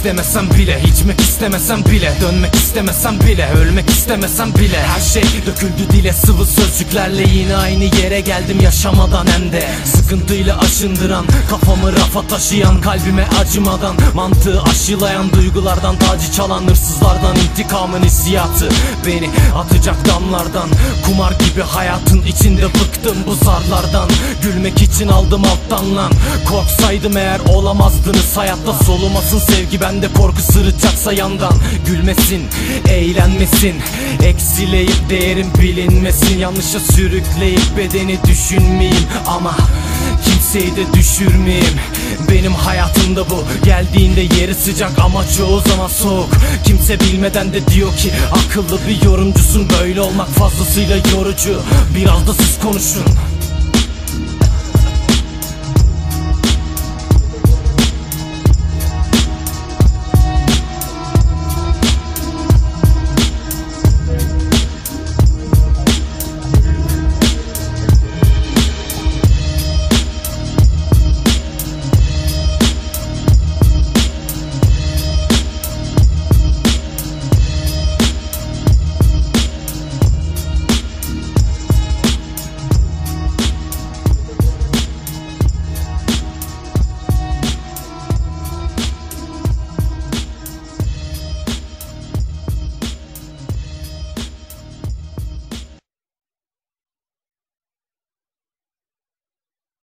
istemesem bile içmek istemesem bile Dönmek istemesem bile Ölmek istemesem bile. Her şey döküldü dile sıvı sözcüklerle Yine aynı yere geldim yaşamadan. Hem de Sıkıntıyla aşındıran Kafamı rafa taşıyan Kalbime acımadan Mantığı aşılayan Duygulardan tacı çalan Hırsızlardan intikamın hissiyatı Beni atacak damlardan. Kumar gibi hayatın içinde bıktım bu zarlardan. Gülmek için aldım alttan lan. Korksaydım eğer olamazdınız Hayatta. Solumasın sevgi bende korku sırıtacaksa yandan. Gülmesin, eğlenmesin. Eksileyip değerim bilinmesin. Yanlışa sürükleyip bedeni düşünmeyeyim. Ama kimseyi de düşürmeyeyim. Benim hayatımda bu. Geldiğinde yeri sıcak ama çoğu zaman soğuk. Kimse bilmeden de diyor ki Akıllı bir yorumcusun. Böyle olmak fazlasıyla yorucu. Biraz da siz konuşun